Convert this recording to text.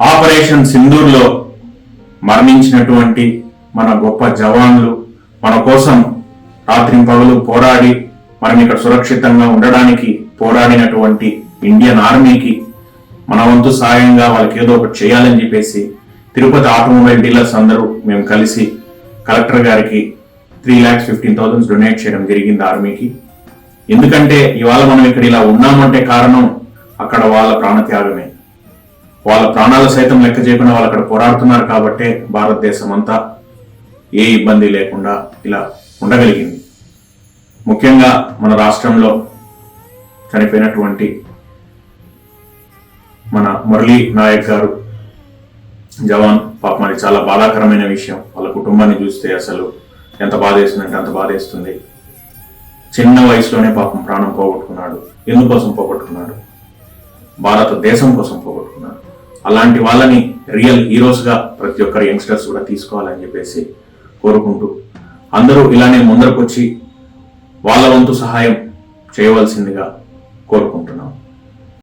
Operation సింధూర్లో మరణించినటువంటి మన గొప్ప జవాన్లు మన కోసం రాత్రింపగలు పోరాడి మనం ఇక్కడ సురక్షితంగా ఉండడానికి పోరాడినటువంటి ఇండియన్ ఆర్మీకి మన వంతు సాయంగా వాళ్ళకి ఏదో ఒకటి చేయాలని చెప్పేసి తిరుపతి ఆటోమొబైల్ డీలర్స్ అందరూ మేము కలిసి కలెక్టర్ గారికి three lakhs fifteen thousand donate చేయడం జరిగింది ఆర్మీకి. ఎందుకంటే ఇవాళ మనం ఇక్కడ ఇలా ఉన్నామంటే కారణం అక్కడ వాళ్ళ ప్రాణత్యాగమే. వాళ్ళ ప్రాణాలు సైతం లెక్క చేయకుండా వాళ్ళు అక్కడ పోరాడుతున్నారు కాబట్టే భారతదేశం అంతా ఏ ఇబ్బంది లేకుండా ఇలా ఉండగలిగింది. ముఖ్యంగా మన రాష్ట్రంలో చనిపోయినటువంటి మన మురళీ నాయక్ గారు జవాన్ పాపం అది చాలా బాధాకరమైన విషయం. వాళ్ళ కుటుంబాన్ని చూస్తే అసలు ఎంత బాధేస్తుందంటే అంత బాధేస్తుంది. చిన్న వయసులోనే పాపం ప్రాణం పోగొట్టుకున్నాడు. ఎందుకోసం పోగొట్టుకున్నాడు? భారతదేశం కోసం పోగొట్టుకున్నాడు. అలాంటి వాళ్ళని రియల్ హీరోస్గా ప్రతి ఒక్కరు యంగ్స్టర్స్ కూడా తీసుకోవాలని చెప్పేసి కోరుకుంటూ అందరూ ఇలానే ముందరకొచ్చి వాళ్ళ వంతు సహాయం చేయవలసిందిగా కోరుకుంటున్నాం.